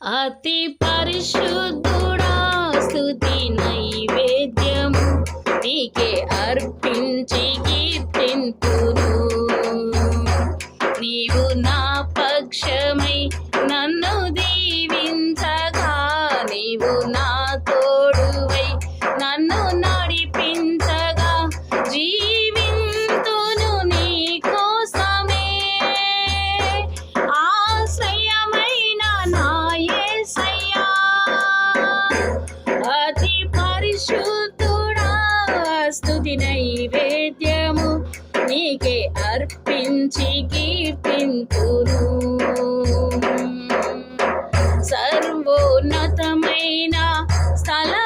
అతి పరిశుద్ధుడా స్థుతి నైవేద్యము నీకే అర్పించి కీర్తింతును నీవు నా పక్షమై అతి పరిశుద్ధుడా స్థుతి నైవేద్యము నీకే అర్పించి కీర్తింతును. సర్వోన్నతమైన స్థలములయందు